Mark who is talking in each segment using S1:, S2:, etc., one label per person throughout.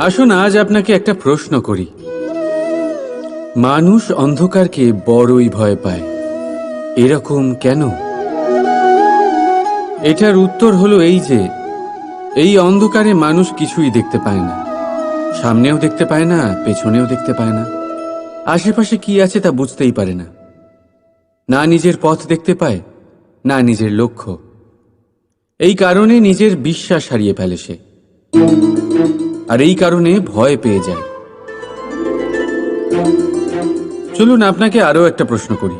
S1: আসুন, আজ আপনাকে একটা প্রশ্ন করি। মানুষ অন্ধকারকে বড়ই ভয় পায়। এরকম কেন? এটার উত্তর হলো এই যে, এই অন্ধকারে মানুষ কিছুই দেখতে পায় না। সামনেও দেখতে পায় না, পেছনেও দেখতে পায় না। আশেপাশে কি আছে তা বুঝতেই পারে না। না নিজের পথ দেখতে পায়, না নিজের লক্ষ্য। এই কারণে নিজের বিশ্বাস হারিয়ে ফেলে সে। আর এই কারণে ভয় পেয়ে যায়। চলুন, আপনাকে আরও একটা প্রশ্ন করি।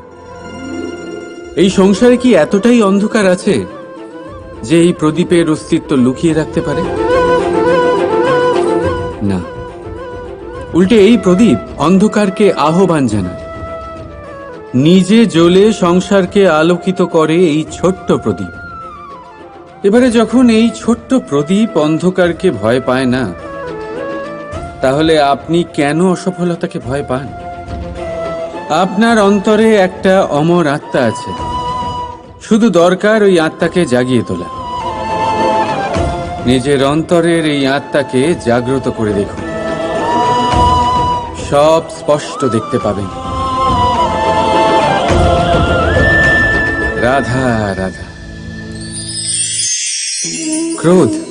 S1: এই সংসারে কি এতটাই অন্ধকার আছে যে এই প্রদীপের অস্তিত্ব লুকিয়ে রাখতে পারে? না। উল্টে এই প্রদীপ অন্ধকারকে আহ্বান জানায়। নিজে জ্বলে সংসারকে আলোকিত করে এই ছোট্ট প্রদীপ। এবারে যখন এই ছোট্ট প্রদীপ অন্ধকারকে ভয় পায় না তাহলে আপনি কেন অসফলতাকে ভয় পান? আপনার অন্তরে একটা অমর আত্মা আছে। শুধু দরকার ওই আত্মাকে জাগিয়ে তোলা। নিজের অন্তরের এই আত্মাকে জাগ্রত করে দেখুন। সব স্পষ্ট দেখতে পাবেন। রাধা রাধা। ক্রোধ।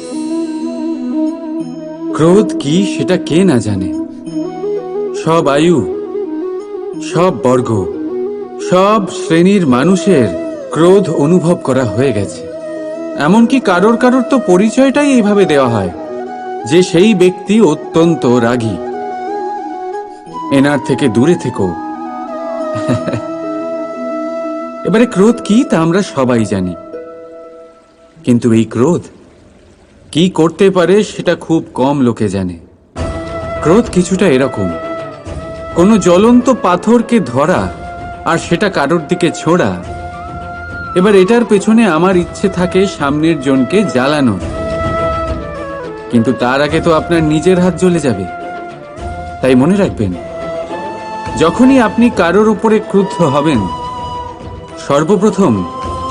S1: ক্রোধ কি সেটা কে না জানে? সব আয়ু, সব বর্গ, সব শ্রেণির মানুষের ক্রোধ অনুভব করা হয়ে গেছে। এমনকি কারোর কারোর তো পরিচয়টাই এইভাবে দেওয়া হয়, যে সেই ব্যক্তি অত্যন্ত রাগী। এনার থেকে দূরে থেকো। এবারে ক্রোধ কি তা আমরা সবাই জানি। কিন্তু এই ক্রোধ কি করতে পারে সেটা খুব কম লোকে জানে। ক্রোধ কিছুটা এরকম। কোনো জ্বলন্ত পাথরকে ধরা আর সেটা কারোর দিকে ছোড়া। এবার এটার পেছনে আমার ইচ্ছে থাকে সামনের জনকে জ্বালানোর। কিন্তু তার আগে তো আপনার নিজের হাত জ্বলে যাবে। তাই মনে রাখবেন, যখনই আপনি কারোর উপরে ক্রুদ্ধ হবেন, সর্বপ্রথম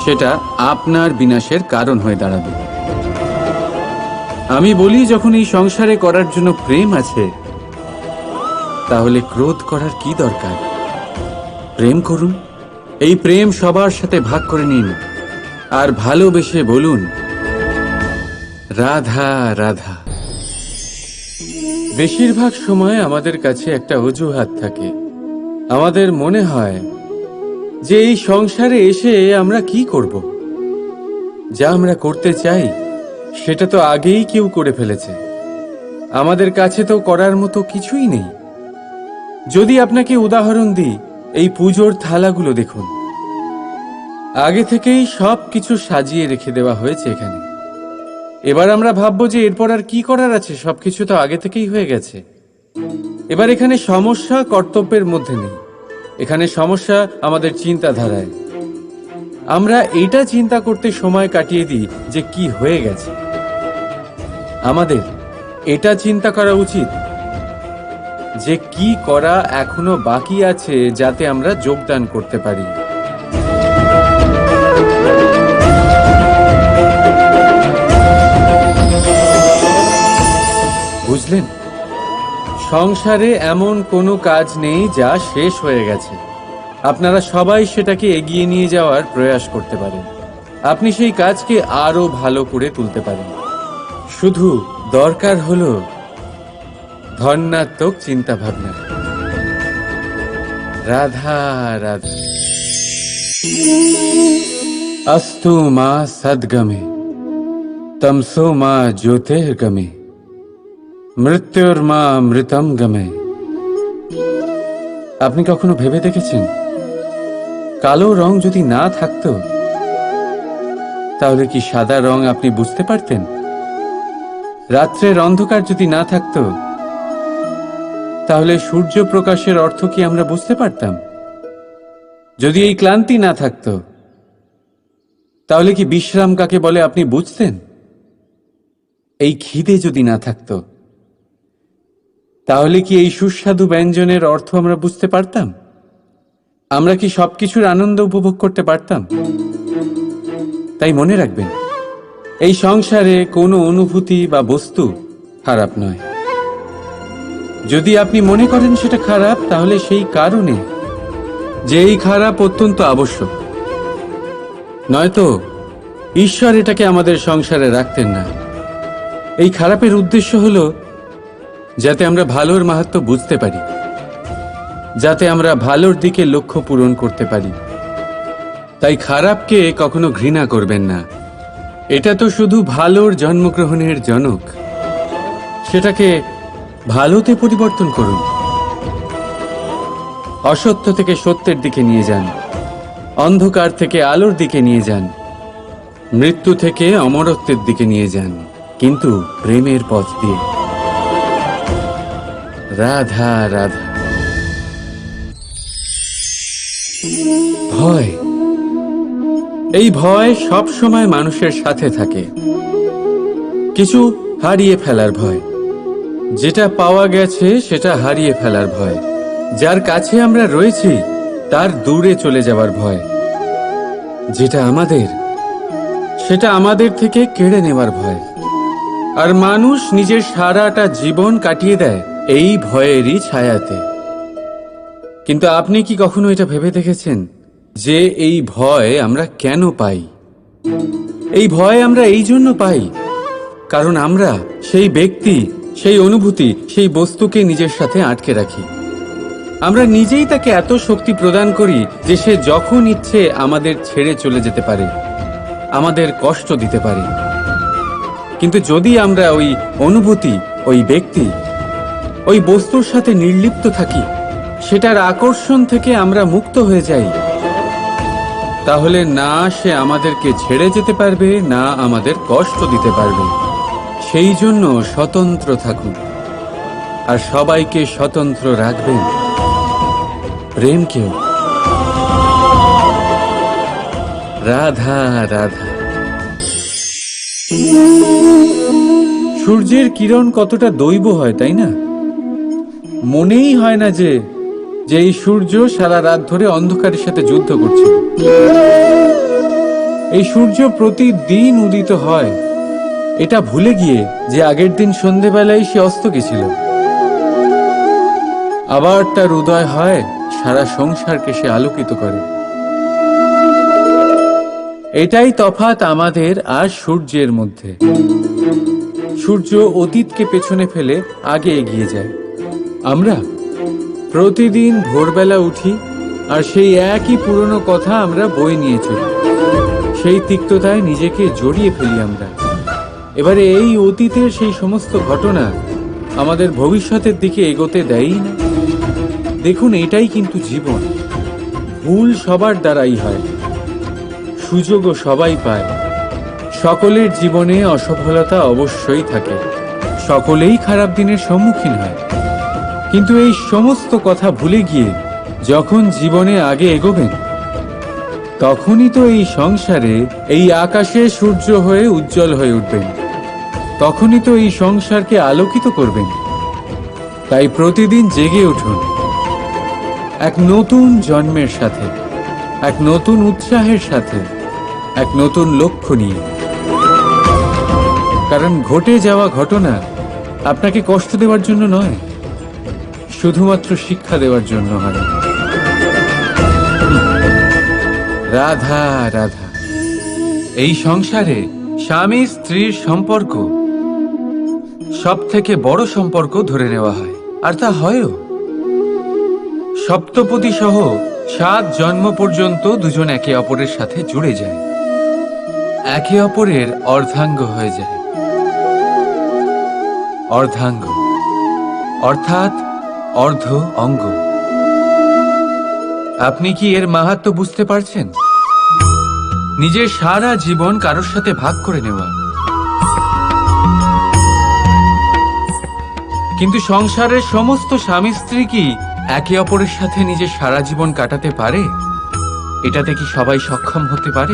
S1: সেটা আপনার বিনাশের কারণ হয়ে দাঁড়াবে। আমি বলি, যখন এই সংসারে করার জন্য প্রেম আছে, তাহলে ক্রোধ করার কি দরকার? প্রেম করুন। এই প্রেম সবার সাথে ভাগ করে নিন। আর ভালোবেসে বলুন, রাধা রাধা। বেশিরভাগ সময় আমাদের কাছে একটা অজুহাত থাকে। আমাদের মনে হয় যে এই সংসারে এসে আমরা কি করব? যা আমরা করতে চাই সেটা তো আগেই কেউ করে ফেলেছে। আমাদের কাছে তো করার মতো কিছুই নেই। যদি আপনাকে উদাহরণ দিই, এই পুজোর থালাগুলো দেখুন। আগে থেকেই সব কিছু সাজিয়ে রেখে দেওয়া হয়েছে এখানে। এবার আমরা ভাববো যে এরপর আর কি করার আছে, সবকিছু তো আগে থেকেই হয়ে গেছে। এবার এখানে সমস্যা কর্তব্যের মধ্যে নেই। এখানে সমস্যা আমাদের চিন্তাধারায়। আমরা এটা চিন্তা করতে সময় কাটিয়ে দিই যে কি হয়ে গেছে। আমাদের এটা চিন্তা করা উচিত যে কি করা এখনও বাকি আছে যাতে আমরা যোগদান করতে পারি। বুঝলেন? সংসারে এমন কোনো কাজ নেই যা শেষ হয়ে গেছে। আপনারা সবাই সেটাকে এগিয়ে নিয়ে যাওয়ার প্রয়াস করতে পারেন আপনি সেই কাজকে আরো ভালো করে তুলতে পারেন শুধু দরকার হলো ধন্যাত্মক চিন্তা ভাবনা রাধা রাধা अस्तु মা সদ্গমে তমসো মা জ্যোতির্গমে মৃত্যুর মা মৃতম গমে আপনি কখনো ভেবে দেখেছেন কালো রং যদি না থাকতো, তাহলে কি সাদা রং আপনি বুঝতে পারতেন? রাত্রের অন্ধকার যদি না থাকতো, তাহলে সূর্য প্রকাশের অর্থ কি আমরা বুঝতে পারতাম? যদি এই ক্লান্তি না থাকতো, তাহলে কি বিশ্রাম কাকে বলে আপনি বুঝতেন? এই খিদে যদি না থাকতো, তাহলে কি এই সুস্বাদু ব্যঞ্জনের অর্থ আমরা বুঝতে পারতাম? আমরা কি সবকিছুর আনন্দ উপভোগ করতে পারতাম? তাই মনে রাখবেন, এই সংসারে কোনো অনুভূতি বা বস্তু খারাপ নয়। যদি আপনি মনে করেন সেটা খারাপ, তাহলে সেই কারণে যে এই খারাপ অত্যন্ত আবশ্যক। নয়তো ঈশ্বর এটাকে আমাদের সংসারে রাখতেন না। এই খারাপের উদ্দেশ্য হলো যাতে আমরা ভালোর মাহাত্ম বুঝতে পারি। যাতে আমরা ভালোর দিকে লক্ষ্য পূরণ করতে পারি। তাই খারাপকে কখনো ঘৃণা করবেন না। এটা তো শুধু ভালোর জন্মগ্রহণের জনক। সেটাকে ভালোতে পরিবর্তন করুন। অসত্য থেকে সত্যের দিকে নিয়ে যান। অন্ধকার থেকে আলোর দিকে নিয়ে যান। মৃত্যু থেকে অমরত্বের দিকে নিয়ে যান। কিন্তু প্রেমের পথ দিয়ে। রাধা রাধা। ভয়। এই ভয় সব সময় মানুষের সাথে থাকে। কিছু হারিয়ে ফেলার ভয়। যেটা পাওয়া গেছে, সেটা হারিয়ে ফেলার ভয়। যার কাছে আমরা রয়েছি, তার দূরে চলে যাওয়ার ভয়। যেটা আমাদের, সেটা আমাদের থেকে কেড়ে নেওয়ার ভয়। আর মানুষ নিজের সারাটা জীবন কাটিয়ে দেয় এই ভয়েরই ছায়াতে। কিন্তু আপনি কি কখনো এটা ভেবে দেখেছেন? যে এই ভয় আমরা কেন পাই? এই ভয় আমরা এই জন্য পাই কারণ আমরা সেই ব্যক্তি, সেই অনুভূতি, সেই বস্তুকে নিজের সাথে আটকে রাখি। আমরা নিজেই তাকে এত শক্তি প্রদান করি যে সে যখন ইচ্ছে আমাদের ছেড়ে চলে যেতে পারে, আমাদের কষ্ট দিতে পারে। কিন্তু যদি আমরা ওই অনুভূতি, ওই ব্যক্তি, ওই বস্তুর সাথে নির্লিপ্ত থাকি, সেটার আকর্ষণ থেকে আমরা মুক্ত হয়ে যাই। তাহলে না সে আমাদেরকে ছেড়ে যেতে পারবে, না আমাদের কষ্ট দিতে পারবে। সেই জন্য স্বতন্ত্র থাকুন। আর সবাইকে স্বতন্ত্র রাখবেন। প্রেমকেও। রাধা রাধা। সূর্যের কিরণ কতটা দৈব হয়, তাই না? মনেই হয় না যে যে এই সূর্য সারা রাত ধরে অন্ধকারের সাথে যুদ্ধ করছে এই সূর্য প্রতিদিন উদিত হয়। এটা ভুলে গিয়ে যে আগের দিন সন্ধেবেলায় সে অস্ত গেছিল। আবার তার উদয় হয়, সারা সংসারকে সে আলোকিত করে। এটাই তফাত আমাদের আর সূর্যের মধ্যে। সূর্য অতীতকে পেছনে ফেলে আগে এগিয়ে যায়। আমরা প্রতিদিন ভোরবেলা উঠি, আর সেই একই পুরনো কথা আমরা বই নিয়ে চলি। সেই তিক্ততায় নিজেকে জড়িয়ে ফেলি আমরা। এবারে এই অতীতের সেই সমস্ত ঘটনা আমাদের ভবিষ্যতের দিকে এগোতে দেয়ই না। দেখুন, এটাই কিন্তু জীবন। ভুল সবার দ্বারাই হয়। সুযোগও সবাই পায়। সকলের জীবনে অসফলতা অবশ্যই থাকে। সকলেই খারাপ দিনের সম্মুখীন হয়। কিন্তু এই সমস্ত কথা ভুলে গিয়ে যখন জীবনে আগে এগোবেন, তখনই তো এই সংসারে এই আকাশে সূর্য হয়ে উজ্জ্বল হয়ে উঠবেন। তখনই তো এই সংসারকে আলোকিত করবেন। তাই প্রতিদিন জেগে উঠুন। এক নতুন জন্মের সাথে, এক নতুন উৎসাহের সাথে, এক নতুন লক্ষ্য নিয়ে। কারণ ঘটে যাওয়া ঘটনা আপনাকে কষ্ট দেওয়ার জন্য নয়। শুধুমাত্র শিক্ষা দেওয়ার জন্য হয় রাধা রাধা। এই সংসারে স্বামী স্ত্রীর সম্পর্ক সব থেকে বড় সম্পর্ক ধরে নেওয়া হয়। আর তা হয়ও। সপ্তপদী সহ সাত জন্ম পর্যন্ত দুজন একে অপরের সাথে জুড়ে যায়। একে অপরের অর্ধাঙ্গ হয়ে যায়। অর্ধাঙ্গ। অর্থাৎ অর্ধ অঙ্গ। আপনি কি এর মাহাত্ম বুঝতে পারছেন? নিজের সারা জীবন কারোর সাথে ভাগ করে নেওয়া। কিন্তু সংসারের সমস্ত স্বামী স্ত্রী কি একে অপরের সাথে নিজের সারা জীবন কাটাতে পারে? এটাতে কি সবাই সক্ষম হতে পারে?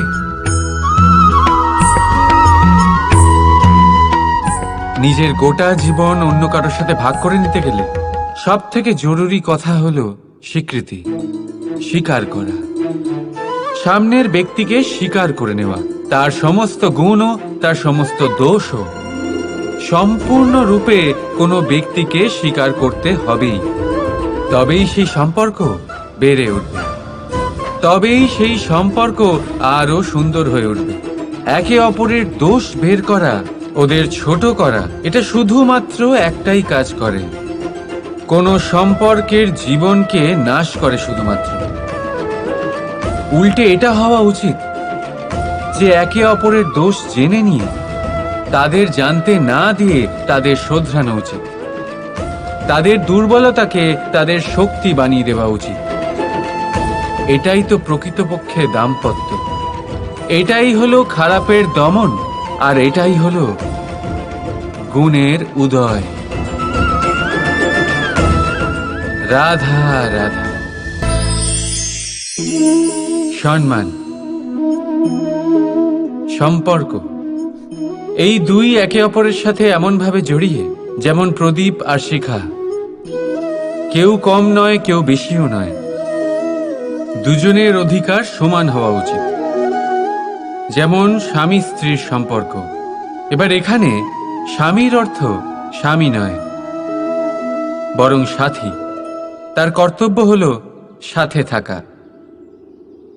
S1: নিজের গোটা জীবন অন্য কারোর সাথে ভাগ করে নিতে গেলে সব থেকে জরুরি কথা হলো স্বীকৃতি, স্বীকার করা। সামনের ব্যক্তিকে স্বীকার করে নেওয়া। তার সমস্ত গুণও, তার সমস্ত দোষও। সম্পূর্ণরূপে কোনো ব্যক্তিকে স্বীকার করতে হবেই। তবেই সেই সম্পর্ক বেড়ে উঠবে। তবেই সেই সম্পর্ক আরও সুন্দর হয়ে উঠবে। একে অপরের দোষ বের করা, ওদের ছোট করা, এটা শুধুমাত্র একটাই কাজ করে। কোনো সম্পর্কের জীবনকে নাশ করে শুধুমাত্র। উল্টে এটা হওয়া উচিত যে একে অপরের দোষ জেনে নিয়ে তাদের জানতে না দিয়ে তাদের শোধরানো উচিত। তাদের দুর্বলতাকে তাদের শক্তি বানিয়ে দেওয়া উচিত। এটাই তো প্রকৃতপক্ষে দাম্পত্য। এটাই হলো খারাপের দমন আর এটাই হলো গুণের উদয়। রাধা রাধা। সম্মান, সম্পর্ক। এই দুই একে অপরের সাথে এমনভাবে জড়িয়ে, যেমন প্রদীপ আর শিখা। কেউ কম নয়, কেউ বেশিও নয়। দুজনের অধিকার সমান হওয়া উচিত। যেমন স্বামী স্ত্রীর সম্পর্ক। এবার এখানে স্বামীর অর্থ স্বামী নয়, বরং সাথী। তার কর্তব্য হল সাথে থাকা।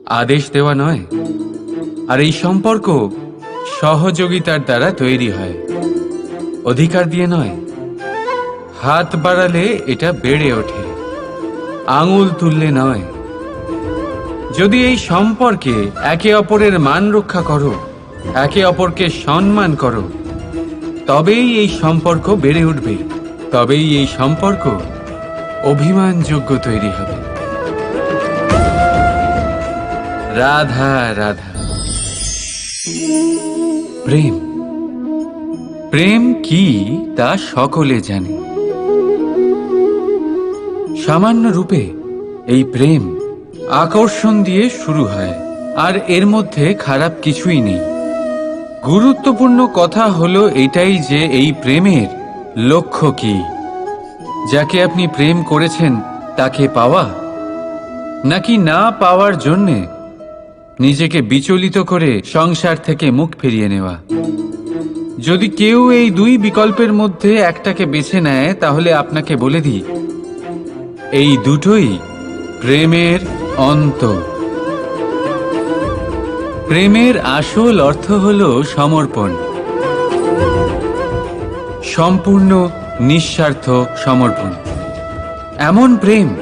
S1: আদেশ দেওয়া নয়। আর এই সম্পর্ক সহযোগিতার দ্বারা তৈরি হয়। অধিকার দিয়ে নয়। হাত বাড়ালে এটা বেড়ে ওঠে। আঙুল তুললে নয়। যদি এই সম্পর্কে একে অপরের মান রক্ষা করো, একে অপরকে সম্মান করো, তবেই এই সম্পর্ক বেড়ে উঠবে। তবেই এই সম্পর্ক অভিমানযোগ্য তৈরি হবে। রাধা রাধা। প্রেম। প্রেম কি তা সকলে জানে। সামান্য রূপে এই প্রেম আকর্ষণ দিয়ে শুরু হয়, আর এর মধ্যে খারাপ কিছুই নেই। গুরুত্বপূর্ণ কথা হলো এটাই যে এই প্রেমের লক্ষ্য কি। যাকে আপনি প্রেম করেছেন, তাকে পাওয়া? নাকি না পাওয়ার জন্যে নিজেকে বিচলিত করে সংসার থেকে মুখ ফিরিয়ে নেওয়া? যদি কেউ এই দুই বিকল্পের মধ্যে একটাকে বেছে নেয়, তাহলে আপনাকে বলে দিই, এই দুটোই প্রেমের অন্ত। প্রেমের আসল অর্থ হল সমর্পণ। সম্পূর্ণ নিঃস্বার্থ সমর্পণ। এমন প্রেম,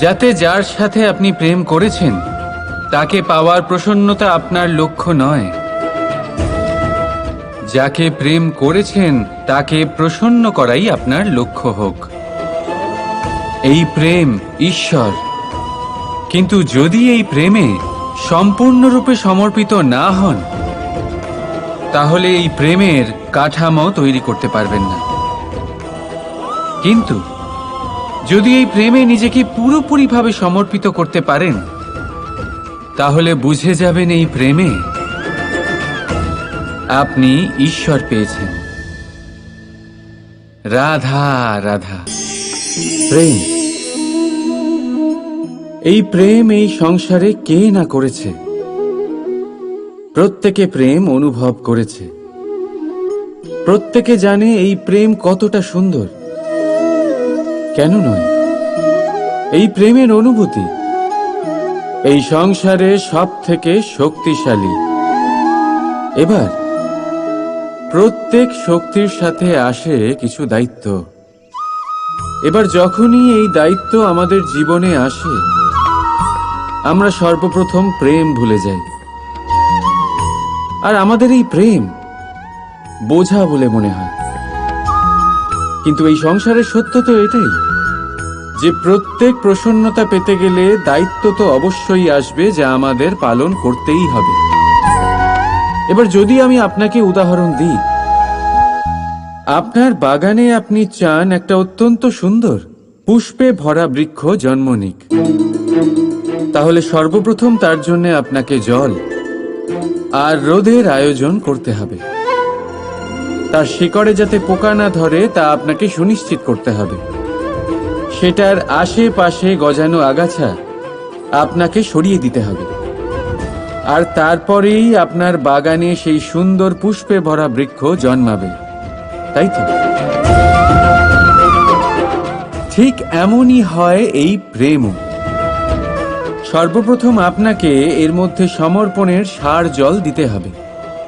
S1: যাতে যার সাথে আপনি প্রেম করেছেন, তাকে পাওয়ার প্রসন্নতা আপনার লক্ষ্য নয়। যাকে প্রেম করেছেন, তাকে প্রসন্ন করাই আপনার লক্ষ্য হোক। এই প্রেম ঈশ্বর। কিন্তু যদি এই প্রেমে সম্পূর্ণরূপে সমর্পিত না হন, তাহলে এই প্রেমের কাঠামো তৈরি করতে পারবেন না। কিন্তু যদি এই প্রেমে নিজেকে পুরোপুরিভাবে সমর্পিত করতে পারেন, তাহলে বুঝে যাবেন এই প্রেমে আপনি ঈশ্বর পেয়েছেন। রাধা রাধা। প্রেম। এই প্রেম এই সংসারে কে না করেছে? প্রত্যেকে প্রেম অনুভব করেছে। প্রত্যেকে জানে এই প্রেম কতটা সুন্দর। কেন নয়? এই প্রেমের অনুভূতি, এই সংসারে সব থেকে শক্তিশালী। এবার, প্রত্যেক শক্তির সাথে আসে কিছু দায়িত্ব। এবার যখনই এই দায়িত্ব আমাদের জীবনে আসে, আমরা সর্বপ্রথম প্রেম ভুলে যাই। আর আমাদের এই প্রেম বোঝা বলে মনে হয়। কিন্তু এই সংসারের সত্য তো এটাই। যে প্রত্যেক প্রসন্নতা পেতে গেলে দায়িত্ব তো অবশ্যই আসবে যা আমাদের পালন করতেই হবে। এবার যদি আমি আপনাকে উদাহরণ দিই, আপনার বাগানে আপনি চান একটা অত্যন্ত সুন্দর, পুষ্পে ভরা বৃক্ষ জন্ম নিক। তাহলে সর্বপ্রথম তার জন্য আপনাকে জল আর রোদের আয়োজন করতে হবে। তার শিকড়ে যাতে পোকা না ধরে তা আপনাকে সুনিশ্চিত করতে হবে। সেটার আশেপাশে গজানো আগাছা আপনাকে সরিয়ে দিতে হবে। আর তারপরেই আপনার বাগানে সেই সুন্দর পুষ্পে ভরা বৃক্ষ জন্মাবে। তাই তো? ঠিক এমনই হয় এই প্রেমও। সর্বপ্রথম আপনাকে এর মধ্যে সমর্পণের সার জল দিতে হবে।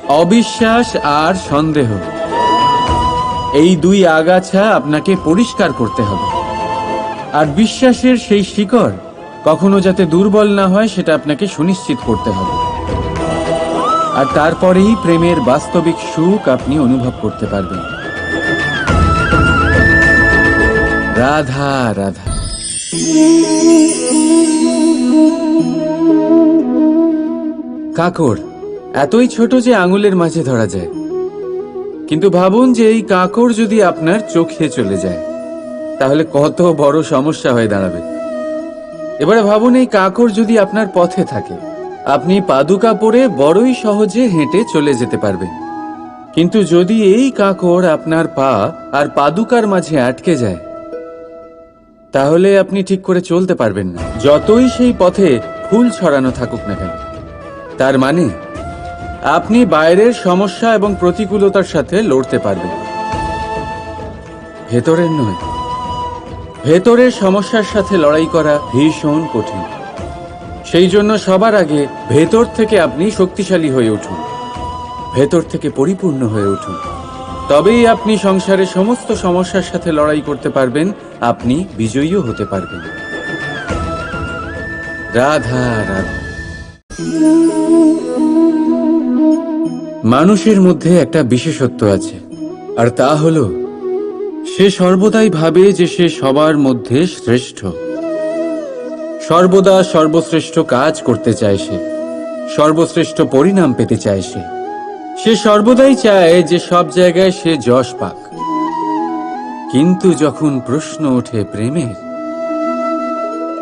S1: অবিশ্বাস আর সন্দেহ। এই দুই আগাছা আপনাকে পরিষ্কার করতে হবে। আর বিশ্বাসের সেই শিকড় কখনো যাতে দুর্বল না হয়, সেটা আপনাকে সুনিশ্চিত করতে হবে। আর তারপরেই প্রেমের বাস্তবিক সুখ আপনি অনুভব করতে পারবেন। রাধা রাধা। কাকড় এতই ছোট যে আঙুলের মাঝে ধরা যায়। কিন্তু ভাবুন যে এই কাকড় যদি আপনার চোখে চলে যায়। তাহলে কত বড় সমস্যা হয়ে দাঁড়াবে। এবারে ভাবুন এই কাকড় যদি আপনার পথে থাকে, আপনি পাদুকা পরে বড়ই সহজে হেঁটে চলে যেতে পারবেন। কিন্তু যদি এই কাকড় আপনার পা আর পাদুকার মাঝে আটকে যায়, তাহলে আপনি ঠিক করে চলতে পারবেন না। যতই সেই পথে ফুল ছড়ানো থাকুক না কেন। তার মানে আপনি বাইরের সমস্যা এবং প্রতিকূলতার সাথে লড়তে পারবেন। ভেতরের নয়। ভেতরের সমস্যার সাথে লড়াই করা ভীষণ কঠিন। সেই জন্য সবার আগে ভেতর থেকে আপনি শক্তিশালী হয়ে উঠুন। ভেতর থেকে পরিপূর্ণ হয়ে উঠুন। তবেই আপনি সংসারের সমস্ত সমস্যার সাথে লড়াই করতে পারবেন, আপনি বিজয়ীও হতে পারবেন। রাধা রাধা। মানুষের মধ্যে একটা বিশেষত্ব আছে, আর তা হলো সে সর্বদাই ভাবে যে সে সবার মধ্যে শ্রেষ্ঠ। সর্বদা সর্বশ্রেষ্ঠ কাজ করতে চায় সে। সর্বশ্রেষ্ঠ পরিণাম পেতে চায় সে। সে সর্বদাই চায় যে সব জায়গায় সে যশ পাক। কিন্তু যখন প্রশ্ন ওঠে প্রেমের,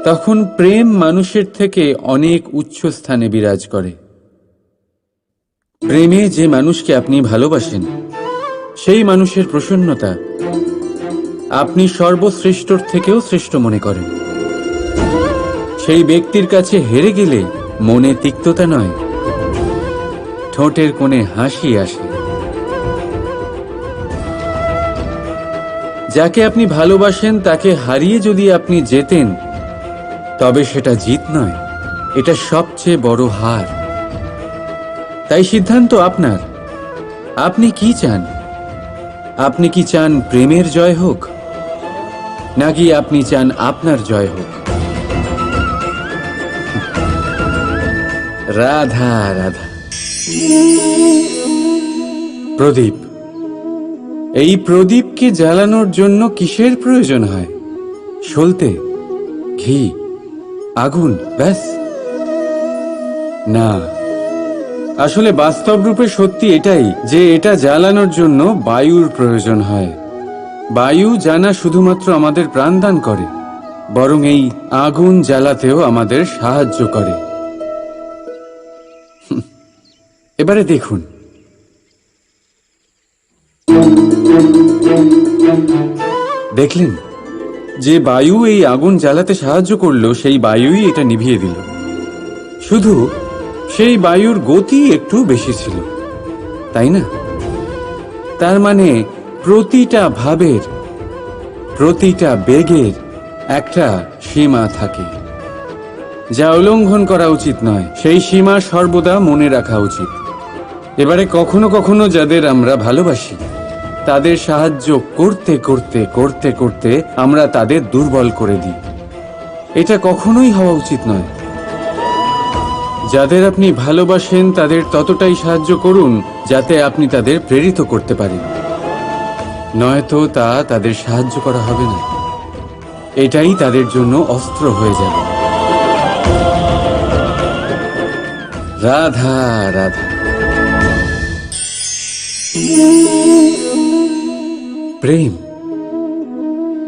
S1: তখন প্রেম মানুষের থেকে অনেক উচ্চ স্থানে বিরাজ করে। প্রেমে যে মানুষকে আপনি ভালোবাসেন, সেই মানুষের প্রসন্নতা আপনি সর্বশ্রেষ্ঠর থেকেও শ্রেষ্ঠ মনে করেন। সেই ব্যক্তির কাছে হেরে গেলে মনে তিক্ততা নয়। ঠোঁটের কোণে হাসি আসে। যাকে আপনি ভালোবাসেন, তাকে হারিয়ে যদি আপনি যেতেন তবে সেটা জিত নয়। এটা সবচেয়ে বড় হার। তাই সিদ্ধান্ত আপনার। আপনি কি চান? আপনি কি চান প্রেমের জয় হোক? নাকি আপনি চান আপনার জয় হোক? রাধা রাধা। প্রদীপ, এই প্রদীপকে জ্বালানোর জন্য কিসের প্রয়োজন হয়? সলতে, ঘি, আগুন, ব্যাস। না, আসলে বাস্তব রূপে সত্যি এটাই যে এটা জ্বালানোর জন্য বায়ুর প্রয়োজন হয়। বায়ু জানা শুধুমাত্র আমাদের প্রাণদান করে, বরং এই আগুন জ্বালাতেও আমাদের সাহায্য করে। এবারে দেখুন। দেখলেন, যে বায়ু এই আগুন জ্বালাতে সাহায্য করল, সেই বায়ুই এটা নিভিয়ে দিল। শুধু সেই বায়ুর গতি একটু বেশি ছিল, তাই না? তার মানে প্রতিটা ভাবের, প্রতিটা বেগের একটা সীমা থাকে। যা উল্লঙ্ঘন করা উচিত নয়, সেই সীমা সর্বদা মনে রাখা উচিত। এবারে কখনো কখনো যাদের আমরা ভালোবাসি, তাদের সাহায্য করতে করতে করতে করতে আমরা তাদের দুর্বল করে দিই। এটা কখনোই হওয়া উচিত নয়। যাদের আপনি ভালোবাসেন, তাদের ততটাই সাহায্য করুন, যাতে আপনি তাদের প্রেরিত করতে পারেন। নয়তো তা তাদের সাহায্য করা হবে না। এটাই তাদের জন্য অস্ত্র হয়ে যাবে। রাধা রাধা। প্রেম।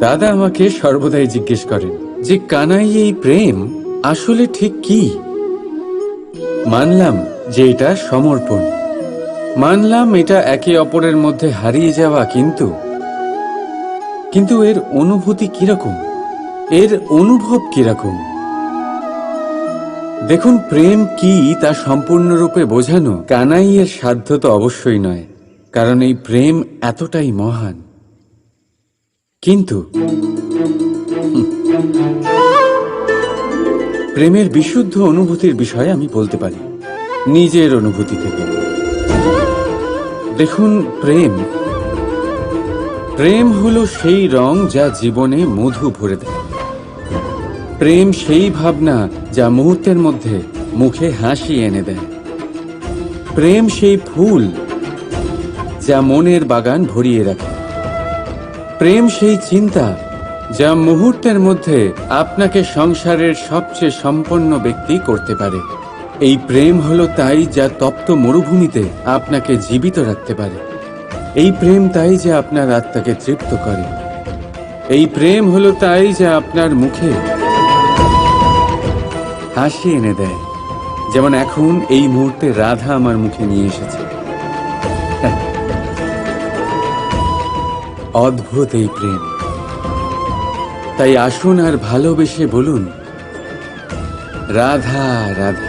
S1: দাদা আমাকে সর্বদাই জিজ্ঞেস করেন, যে কানাই এই প্রেম, আসলে ঠিক কি? মানলাম যে এটা সমর্পণ। মানলাম এটা একে অপরের মধ্যে হারিয়ে যাওয়া কিন্তু। কিন্তু এর অনুভূতি কীরকম? এর অনুভব কীরকম? দেখুন, প্রেম কি তা সম্পূর্ণরূপে বোঝানো কানাইয়ের সাধ্য তো অবশ্যই নয়, কারণ এই প্রেম এতটাই মহান। কিন্তু প্রেমের বিশুদ্ধ অনুভূতির বিষয়ে আমি বলতে পারি, নিজের অনুভূতি থেকে। দেখুন প্রেম। প্রেম হলো সেই রং যা জীবনে মধু ভরে দেয়। প্রেম সেই ভাবনা যা মুহূর্তের মধ্যে মুখে হাসি এনে দেয়। প্রেম সেই ফুল যা মনের বাগান ভরিয়ে রাখে। প্রেম সেই চিন্তা যা মুহূর্তের মধ্যে আপনাকে সংসারের সবচেয়ে সম্পন্ন ব্যক্তি করতে পারে। এই প্রেম হলো তাই যা তপ্ত মরুভূমিতে আপনাকে জীবিত রাখতে পারে। এই প্রেম তাই যে আপনার আত্মাকে তৃপ্ত করে। এই প্রেম হলো তাই যা আপনার মুখে হাসি এনে দেয়। যেমন এখন এই মুহূর্তে রাধা আমার মুখে নিয়ে এসেছে। অদ্ভুত এই প্রেম। তাই আসুন আর ভালোবেসে বলুন, রাধা রাধা।